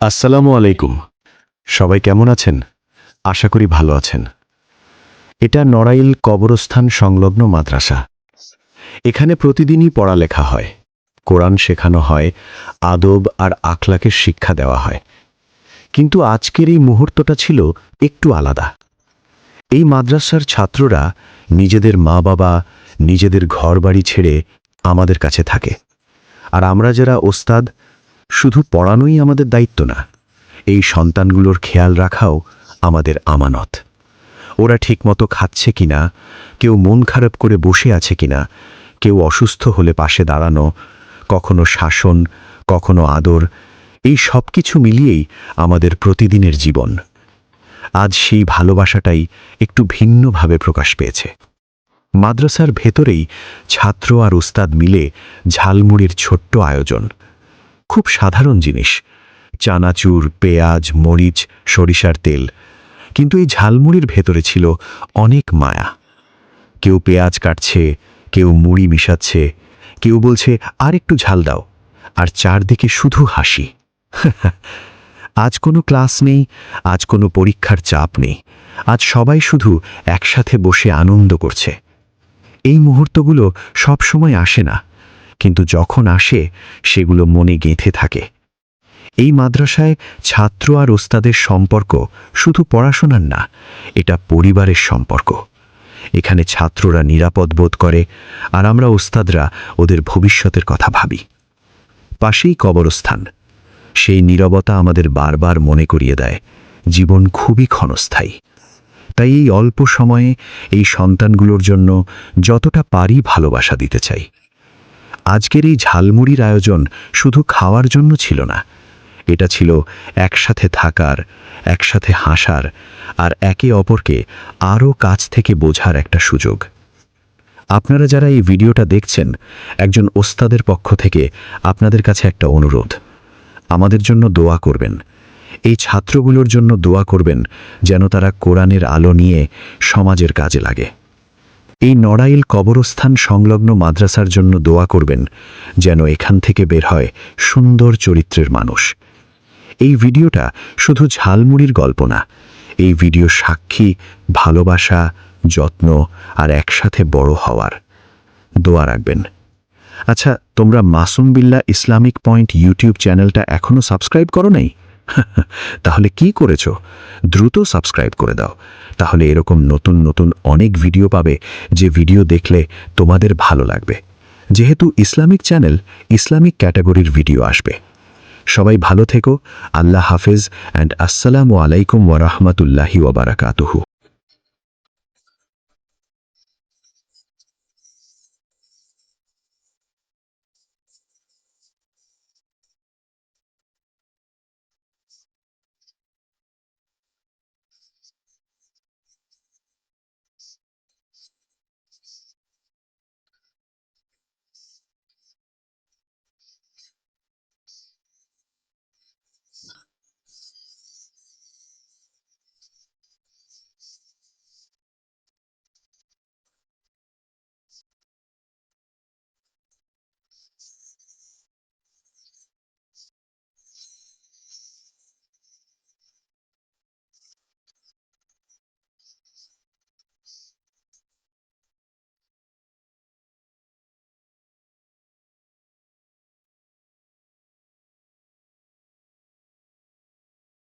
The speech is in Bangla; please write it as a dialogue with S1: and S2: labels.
S1: আসসালামু আলাইকুম। সবাই কেমন আছেন? আশা করি ভালো আছেন। এটা নড়াইল কবরস্থান সংলগ্ন মাদ্রাসা। এখানে প্রতিদিনই পড়ালেখা হয়। কোরআন শেখানো হয়, আদব আর আখলাকের শিক্ষা দেওয়া হয়। কিন্তু আজকের এই মুহূর্তটা ছিল একটু আলাদা। এই মাদ্রাসার ছাত্ররা নিজেদের মা বাবা নিজেদের ঘরবাড়ি ছেড়ে আমাদের কাছে থাকে। আর আমরা যারা ওস্তাদ শুধু পড়ানোই আমাদের দায়িত্ব না, এই সন্তানগুলোর খেয়াল রাখাও আমাদের আমানত। ওরা ঠিকমতো খাচ্ছে কিনা, কেউ মন খারাপ করে বসে আছে কিনা, কেউ অসুস্থ হলে পাশে দাঁড়ানো, কখনো শাসন, কখনো আদর, এই সব কিছু মিলিয়েই আমাদের প্রতিদিনের জীবন। আজ সেই ভালোবাসাটাই একটু ভিন্নভাবে প্রকাশ পেয়েছে। মাদ্রাসার ভেতরেই ছাত্র আর উস্তাদ মিলে ঝালমুড়ির ছোট্ট আয়োজন। খুব সাধারণ জিনিস। চানাচুর, পেঁয়াজ, মরিচ, সরিষার তেল। কিন্তু এই ঝালমুড়ির ভেতরে ছিল অনেক মায়া। কেউ পেঁয়াজ কাটছে, কেউ মুড়ি মিশাচ্ছে, কেউ বলছে, আর একটু ঝাল দাও। আর চারদিকে শুধু হাসি। আজ কোনো ক্লাস নেই, আজ কোনো পরীক্ষার চাপ নেই। আজ সবাই শুধু একসাথে বসে আনন্দ করছে। এই মুহূর্তগুলো সব সময় আসে না। কিন্তু যখন আসে, সেগুলো মনে গেঁথে থাকে। এই মাদ্রাসায় ছাত্র আর ওস্তাদের সম্পর্ক শুধু পড়াশোনার না, এটা পরিবারের সম্পর্ক। এখানে ছাত্ররা নিরাপদ বোধ করে, আর আমরা ওস্তাদরা ওদের ভবিষ্যতের কথা ভাবি। পাশেই কবরস্থান। সেই নীরবতা আমাদের বারবার মনে করিয়ে দেয়, জীবন খুবই ক্ষণস্থায়ী। তাই এই অল্প সময়ে এই সন্তানগুলোর জন্য যতটা পারি ভালোবাসা দিতে চাই। আজকের এই ঝালমুড়ির আয়োজন শুধু খাওয়ার জন্য ছিল না। এটা ছিল একসাথে থাকার, একসাথে হাসার আর একে অপরকে আরও কাছ থেকে বোঝার একটা সুযোগ। আপনারা যারা এই ভিডিওটা দেখছেন, একজন ওস্তাদের পক্ষ থেকে আপনাদের কাছে একটা অনুরোধ। আমাদের জন্য দোয়া করবেন। এই ছাত্রগুলোর জন্য দোয়া করবেন যেন তারা কোরআনের আলো নিয়ে সমাজের কাজে লাগে। এই নড়াইল কবরস্থান সংলগ্ন মাদ্রাসার জন্য দোয়া করবেন, যেন এখান থেকে বের হয় সুন্দর চরিত্রের মানুষ। এই ভিডিওটা শুধু ঝালমুড়ির গল্প না, এই ভিডিও সাক্ষী, ভালোবাসা, যত্ন আর একসাথে বড় হওয়ার। দোয়া রাখবেন। আচ্ছা তোমরা মাসুম বিল্লা ইসলামিক পয়েন্ট ইউটিউব চ্যানেলটা এখনও সাবস্ক্রাইব করো নাই? তাহলে কি করেছ? দ্রুত সাবস্ক্রাইব করে দাও। তাহলে এরকম নতুন নতুন অনেক ভিডিও পাবে যে ভিডিও দেখলে তোমাদের ভালো লাগবে। যেহেতু ইসলামিক চ্যানেল ইসলামিক ক্যাটাগরির ভিডিও আসবে। সবাই ভালো থেকো। আল্লাহ হাফেজ। অ্যান্ড আসসালামু আলাইকুম ওয়ারাহমাতুল্লাহি ওয়াবারাকাতুহু